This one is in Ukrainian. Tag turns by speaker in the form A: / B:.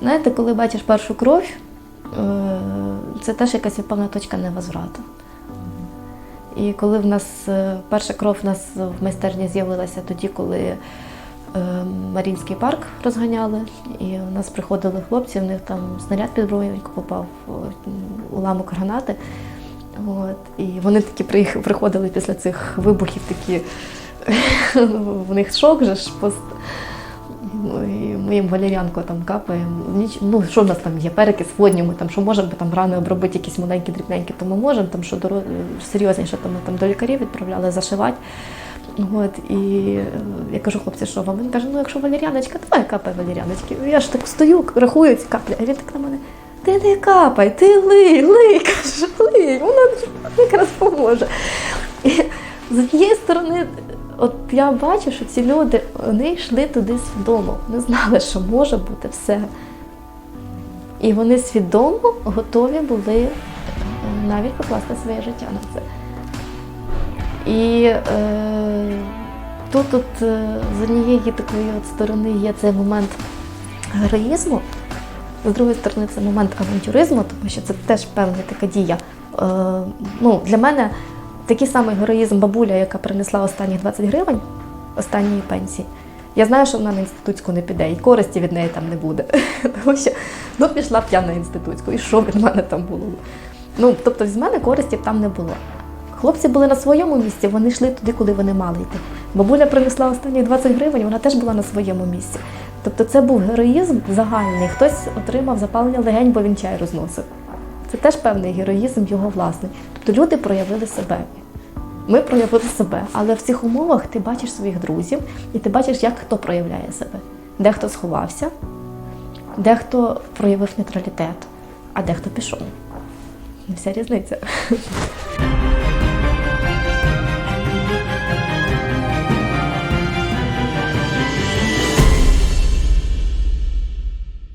A: Знаєте, коли бачиш першу кров, е, це теж якась певна точка невозврату. І коли в нас е, перша кров в нас в майстерні з'явилася тоді, коли е, Марінський парк розганяли, і у нас приходили хлопці, в них там снаряд під броньку попав уламок гранати. От, і вони такі приїх- приходили після цих вибухів, такі в них шок же ж ми їм валеріанку там капаємо. Ніч, ну, що в нас там є? Перекис водню, ми там що можемо там рани обробити, якісь маленькі дрібненькі, то ми можемо, там що доро... серйозніше, то ми там до лікарів відправляли зашивати. От, і е, я кажу, хлопці, що вам? Він каже, ну якщо валеріаночка, давай капай валеріаночки. Я ж так стою, рахую ці каплі, а він так на мене. Ти не капай, ти лий, лий, каже, лий, вона якраз поможе. І з однієї сторони, от я бачу, що ці люди вони йшли туди свідомо, вони знали, що може бути все. І вони свідомо готові були е, навіть покласти своє життя на це. І е, тут, тут е, з однієї такої от сторони є цей момент героїзму, з другої сторони, це момент авантюризму, тому що це теж певна така дія. Е, ну, для мене такий самий героїзм бабуля, яка принесла останні 20 гривень останньої пенсії. Я знаю, що вона на інститутську не піде, і користі від неї там не буде. Тому що ну, пішла б я на інститутську, і що від мене там було? Ну, тобто, з мене користі там не було. Хлопці були на своєму місці, вони йшли туди, куди вони мали йти. Бабуля принесла останні 20 гривень, вона теж була на своєму місці. Тобто це був героїзм загальний. Хтось отримав запалення легень, бо він чай розносив. Це теж певний героїзм його власний. Тобто люди проявили себе. Ми проявили себе, але в цих умовах ти бачиш своїх друзів і ти бачиш, як хто проявляє себе. Дехто сховався, дехто проявив нейтралітет, а дехто пішов. І вся різниця.